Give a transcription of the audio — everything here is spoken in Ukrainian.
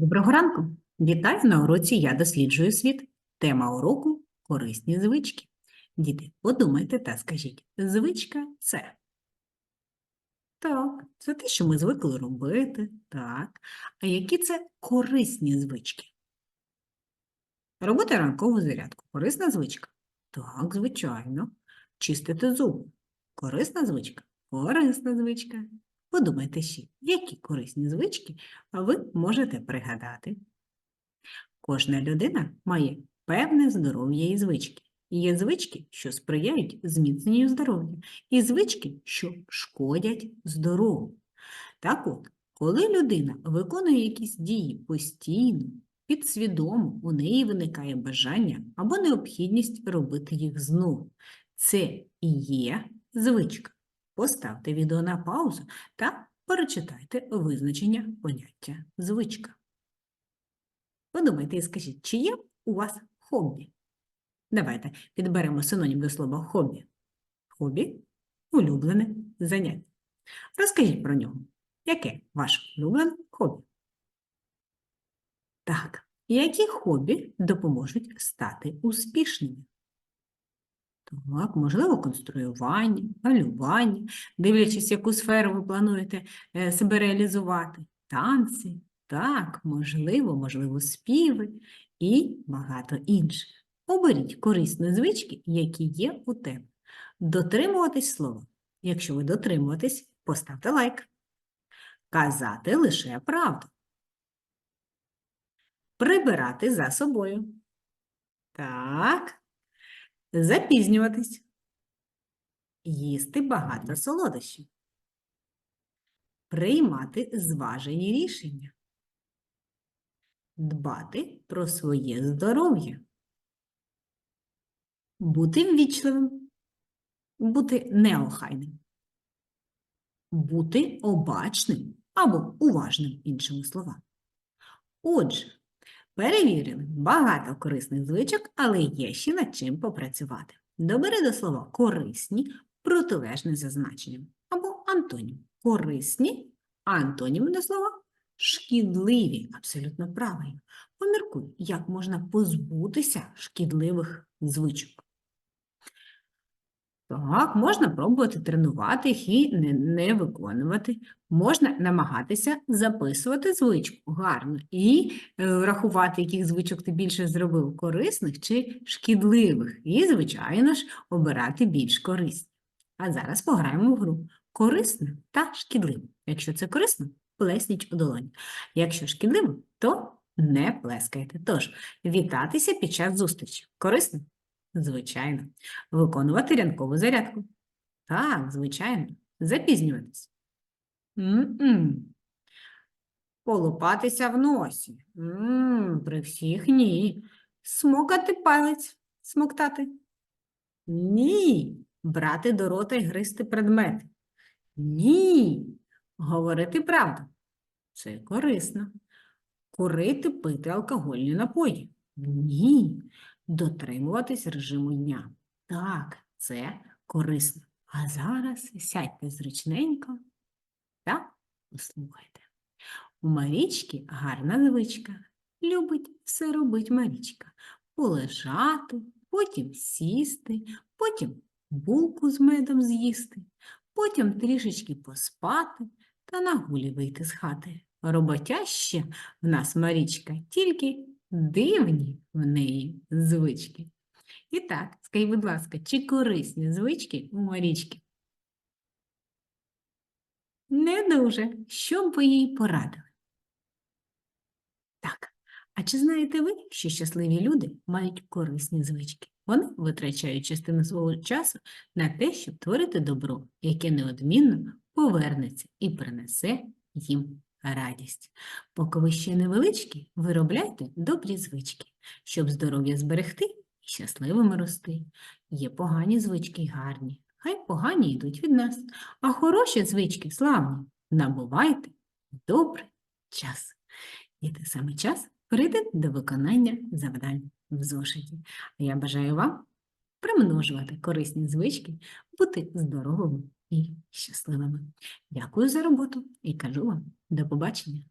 Доброго ранку! Вітаю на уроці Я досліджую світ. Тема уроку корисні звички. Діти, подумайте та скажіть, звичка це. Так, це те, що ми звикли робити. Так. А які це корисні звички? Робити ранкову зарядку. Корисна звичка? Так, звичайно. Чистити зуби. Корисна звичка? Корисна звичка. Подумайте ще, які корисні звички ви можете пригадати. Кожна людина має певне здоров'я і звички. Є звички, що сприяють зміцненню здоров'я, і звички, що шкодять здоров'ю. Так от, коли людина виконує якісь дії постійно, підсвідомо, у неї виникає бажання або необхідність робити їх знову. Це і є звичка. Поставте відео на паузу та перечитайте визначення поняття звичка. Подумайте і скажіть, чи є у вас хобі? Давайте підберемо синонім до слова хобі. Хобі улюблене заняття. Розкажіть про нього. Яке ваше улюблене хобі? Так, які хобі допоможуть стати успішними? Так, можливо, конструювання, малювання, дивлячись, яку сферу ви плануєте е, себе реалізувати, танці, так, можливо, можливо, співи і багато інших. Оберіть корисні звички, які є у тебе. Дотримуватись слова. Якщо ви дотримуєтесь, поставте лайк. Казати лише правду. Прибирати за собою. Так. Запізнюватись. Їсти багато солодощів. Приймати зважені рішення. Дбати про своє здоров'я. Бути ввічливим. Бути неохайним. Бути обачним або уважним, іншими словами. Отже, Перевірили багато корисних звичок, але є ще над чим попрацювати. Добери до слова корисні, протилежне за значенням. Або антонім. Корисні, антонім до слова шкідливі. Абсолютно правильно. Поміркуй, як можна позбутися шкідливих звичок. Так, можна пробувати тренувати їх і не, не виконувати. Можна намагатися записувати звичку гарно і е, рахувати, яких звичок ти більше зробив корисних чи шкідливих. І, звичайно ж, обирати більш корисні. А зараз пограємо в гру. Корисне та шкідливе. Якщо це корисно, плесніть у долоні. Якщо шкідливо, то не плескайте. Тож, вітатися під час зустрічі. Корисно? Звичайно. Виконувати рянкову зарядку. Так, звичайно. Запізнюватись. М-м. Полупатися в носі. М, При всіх ні. Смокати палець. Смоктати. Ні. Брати до рота і гризти предмети. Ні. Говорити правду. Це корисно. Курити, пити алкогольні напої. Ні дотримуватись режиму дня. Так, це корисно. А зараз сядьте зручненько та послухайте. У Марічки гарна звичка. Любить все робить Марічка. Полежати, потім сісти, потім булку з медом з'їсти, потім трішечки поспати та на гулі вийти з хати. Роботяще в нас Марічка, тільки дивні в неї звички. І так, скажіть, будь ласка, чи корисні звички у Марічки? Не дуже. Що б ви їй порадили? Так, а чи знаєте ви, що щасливі люди мають корисні звички? Вони витрачають частину свого часу на те, щоб творити добро, яке неодмінно повернеться і принесе їм радість. Поки ви ще невеличкі, виробляйте добрі звички, щоб здоров'я зберегти і щасливими рости. Є погані звички й гарні, хай погані йдуть від нас, а хороші звички славні набувайте добрий час. Діти, саме час перейти до виконання завдань в зошиті. А я бажаю вам примножувати корисні звички, бути здоровими і щасливими. Дякую за роботу і кажу вам до побачення.